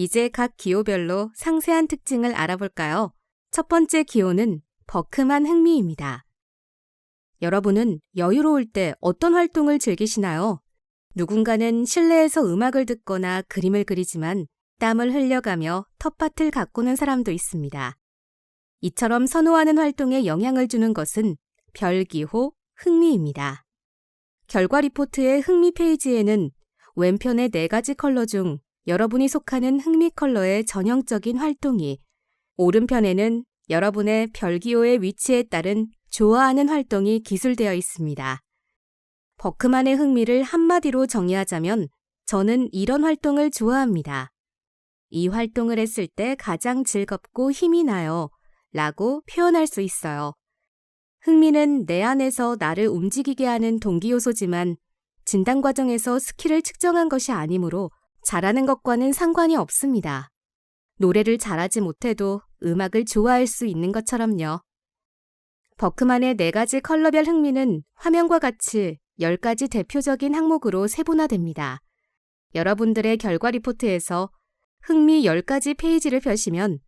이제 각 기호별로 상세한 특징을 알아볼까요? 첫 번째 기호는 버큼한 흥미입니다. 여러분은 여유로울 때 어떤 활동을 즐기시나요? 누군가는 실내에서 음악을 듣거나 그림을 그리지만 땀을 흘려가며 텃밭을 가꾸는 사람도 있습니다. 이처럼 선호하는 활동에 영향을 주는 것은 별기호 흥미입니다. 결과 리포트의 흥미 페이지에는 왼편의 네 가지 컬러 중 여러분이 속하는 흥미 컬러의 전형적인 활동이 오른편에는 여러분의 별기호의 위치에 따른 좋아하는 활동이 기술되어 있습니다. 버크만의 흥미를 한마디로 정의하자면 저는 이런 활동을 좋아합니다. 이 활동을 했을 때 가장 즐겁고 힘이 나요. 라고 표현할 수 있어요. 흥미는 내 안에서 나를 움직이게 하는 동기 요소지만 진단 과정에서 스킬을 측정한 것이 아니므로 잘하는 것과는 상관이 없습니다. 노래를 잘하지 못해도 음악을 좋아할 수 있는 것처럼요. 버크만의 네 가지 컬러별 흥미는 화면과 같이 10가지 대표적인 항목으로 세분화됩니다. 여러분들의 결과 리포트에서 흥미 10가지 페이지를 펴시면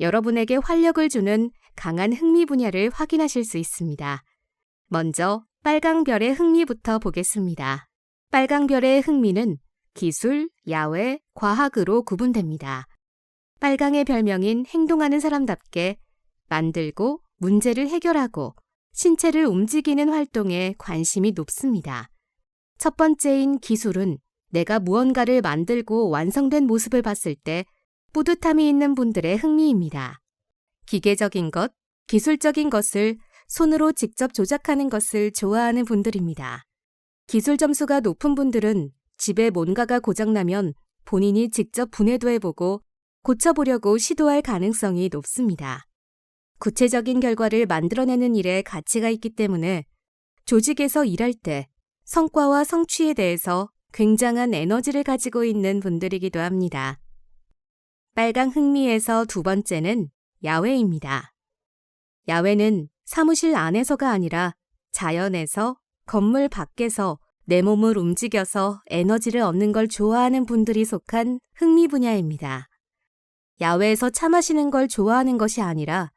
여러분에게 활력을 주는 강한 흥미 분야를 확인하실 수 있습니다. 먼저 빨강별의 흥미부터 보겠습니다. 빨강별의 흥미는 기술, 야외, 과학으로 구분됩니다. 빨강의 별명인 행동하는 사람답게 만들고 문제를 해결하고 신체를 움직이는 활동에 관심이 높습니다. 첫 번째인 기술은 내가 무언가를 만들고 완성된 모습을 봤을 때 뿌듯함이 있는 분들의 흥미입니다. 기계적인 것, 기술적인 것을 손으로 직접 조작하는 것을 좋아하는 분들입니다. 기술 점수가 높은 분들은 집에 뭔가가 고장나면 본인이 직접 분해도 해보고 고쳐보려고 시도할 가능성이 높습니다. 구체적인 결과를 만들어내는 일에 가치가 있기 때문에 조직에서 일할 때 성과와 성취에 대해서 굉장한 에너지를 가지고 있는 분들이기도 합니다. 빨강 흥미에서 두 번째는 야외입니다. 야외는 사무실 안에서가 아니라 자연에서 건물 밖에서 내 몸을 움직여서 에너지를 얻는 걸 좋아하는 분들이 속한 흥미 분야입니다. 야외에서 차 마시는 걸 좋아하는 것이 아니라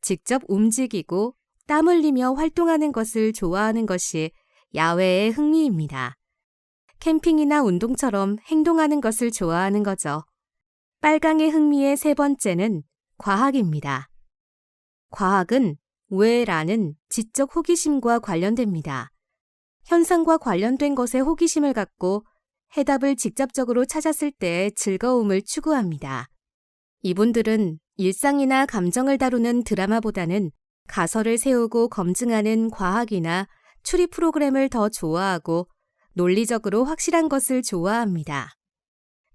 직접 움직이고 땀 흘리며 활동하는 것을 좋아하는 것이 야외의 흥미입니다. 캠핑이나 운동처럼 행동하는 것을 좋아하는 거죠. 빨강의 흥미의 세 번째는 과학입니다. 과학은 왜 라는 지적 호기심과 관련됩니다. 현상과 관련된 것에 호기심을 갖고 해답을 직접적으로 찾았을 때의 즐거움을 추구합니다. 이분들은 일상이나 감정을 다루는 드라마보다는 가설을 세우고 검증하는 과학이나 추리 프로그램을 더 좋아하고 논리적으로 확실한 것을 좋아합니다.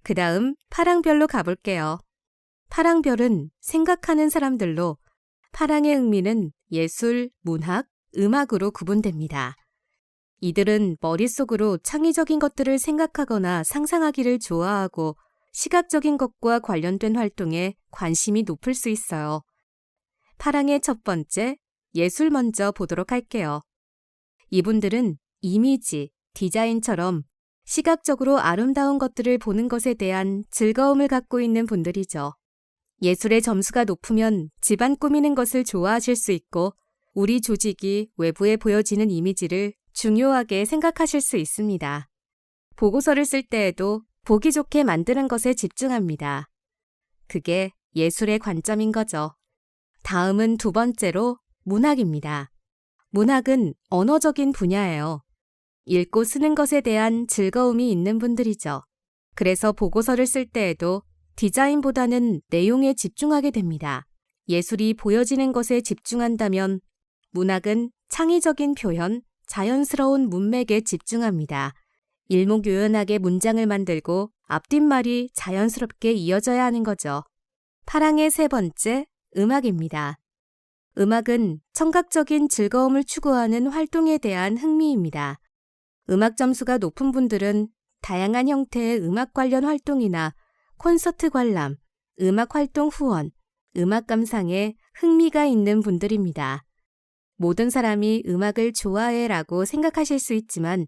그 다음 파랑별로 가볼게요. 파랑별은 생각하는 사람들로 파랑의 흥미는 예술, 문학, 음악으로 구분됩니다. 이들은 머릿속으로 창의적인 것들을 생각하거나 상상하기를 좋아하고 시각적인 것과 관련된 활동에 관심이 높을 수 있어요. 파랑의 첫 번째, 예술 먼저 보도록 할게요. 이분들은 이미지, 디자인처럼 시각적으로 아름다운 것들을 보는 것에 대한 즐거움을 갖고 있는 분들이죠. 예술의 점수가 높으면 집안 꾸미는 것을 좋아하실 수 있고 우리 조직이 외부에 보여지는 이미지를 중요하게 생각하실 수 있습니다. 보고서를 쓸 때에도 보기 좋게 만드는 것에 집중합니다. 그게 예술의 관점인 거죠. 다음은 두 번째로 문학입니다. 문학은 언어적인 분야예요. 읽고 쓰는 것에 대한 즐거움이 있는 분들이죠. 그래서 보고서를 쓸 때에도 디자인보다는 내용에 집중하게 됩니다. 예술이 보여지는 것에 집중한다면 문학은 창의적인 표현, 자연스러운 문맥에 집중합니다. 일목요연하게 문장을 만들고 앞뒷말이 자연스럽게 이어져야 하는 거죠. 파랑의 세 번째, 음악입니다. 음악은 청각적인 즐거움을 추구하는 활동에 대한 흥미입니다. 음악 점수가 높은 분들은 다양한 형태의 음악 관련 활동이나 콘서트 관람, 음악 활동 후원, 음악 감상에 흥미가 있는 분들입니다. 모든 사람이 음악을 좋아해 라고 생각하실 수 있지만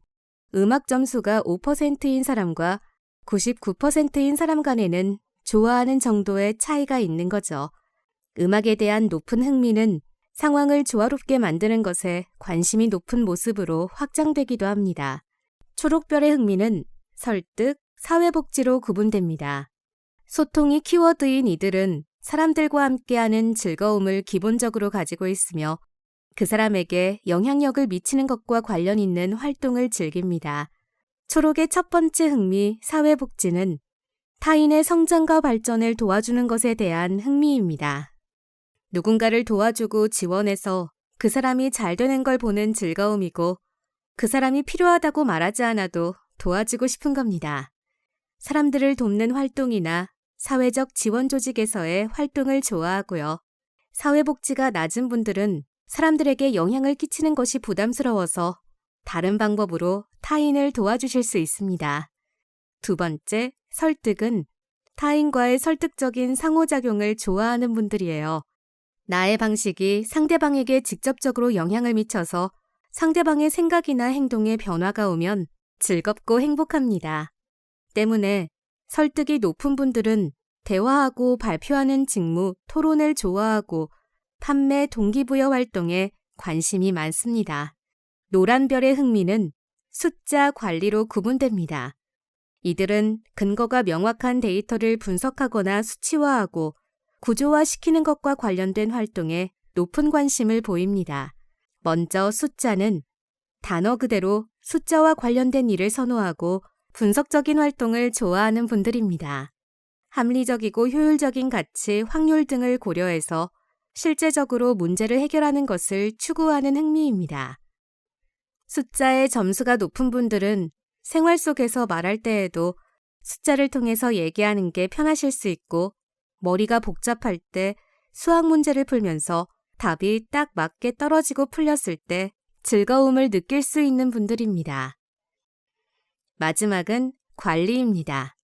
음악 점수가 5%인 사람과 99%인 사람 간에는 좋아하는 정도의 차이가 있는 거죠. 음악에 대한 높은 흥미는 상황을 조화롭게 만드는 것에 관심이 높은 모습으로 확장되기도 합니다. 초록별의 흥미는 설득, 사회복지로 구분됩니다. 소통이 키워드인 이들은 사람들과 함께하는 즐거움을 기본적으로 가지고 있으며 그 사람에게 영향력을 미치는 것과 관련 있는 활동을 즐깁니다. 초록의 첫 번째 흥미, 사회복지는 타인의 성장과 발전을 도와주는 것에 대한 흥미입니다. 누군가를 도와주고 지원해서 그 사람이 잘 되는 걸 보는 즐거움이고 그 사람이 필요하다고 말하지 않아도 도와주고 싶은 겁니다. 사람들을 돕는 활동이나 사회적 지원 조직에서의 활동을 좋아하고요. 사회복지가 낮은 분들은 사람들에게 영향을 끼치는 것이 부담스러워서 다른 방법으로 타인을 도와주실 수 있습니다. 두 번째, 설득은 타인과의 설득적인 상호작용을 좋아하는 분들이에요. 나의 방식이 상대방에게 직접적으로 영향을 미쳐서 상대방의 생각이나 행동에 변화가 오면 즐겁고 행복합니다. 때문에 설득이 높은 분들은 대화하고 발표하는 직무, 토론을 좋아하고 판매 동기부여 활동에 관심이 많습니다. 노란별의 흥미는 숫자 관리로 구분됩니다. 이들은 근거가 명확한 데이터를 분석하거나 수치화하고 구조화시키는 것과 관련된 활동에 높은 관심을 보입니다. 먼저 숫자는 단어 그대로 숫자와 관련된 일을 선호하고 분석적인 활동을 좋아하는 분들입니다. 합리적이고 효율적인 가치, 확률 등을 고려해서 실제적으로 문제를 해결하는 것을 추구하는 흥미입니다. 숫자의 점수가 높은 분들은 생활 속에서 말할 때에도 숫자를 통해서 얘기하는 게 편하실 수 있고 머리가 복잡할 때 수학 문제를 풀면서 답이 딱 맞게 떨어지고 풀렸을 때 즐거움을 느낄 수 있는 분들입니다. 마지막은 관리입니다.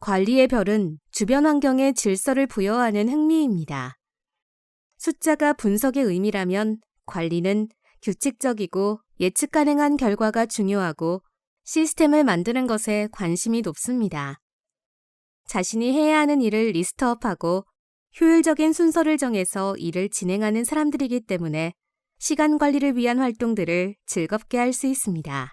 관리의 별은 주변 환경에 질서를 부여하는 흥미입니다. 숫자가 분석의 의미라면 관리는 규칙적이고 예측 가능한 결과가 중요하고 시스템을 만드는 것에 관심이 높습니다. 자신이 해야 하는 일을 리스트업하고 효율적인 순서를 정해서 일을 진행하는 사람들이기 때문에 시간 관리를 위한 활동들을 즐겁게 할 수 있습니다.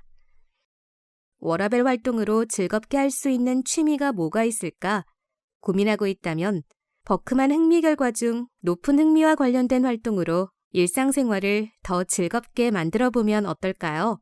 워라벨 활동으로 즐겁게 할 수 있는 취미가 뭐가 있을까 고민하고 있다면 버크만 흥미 결과 중 높은 흥미와 관련된 활동으로 일상생활을 더 즐겁게 만들어 보면 어떨까요?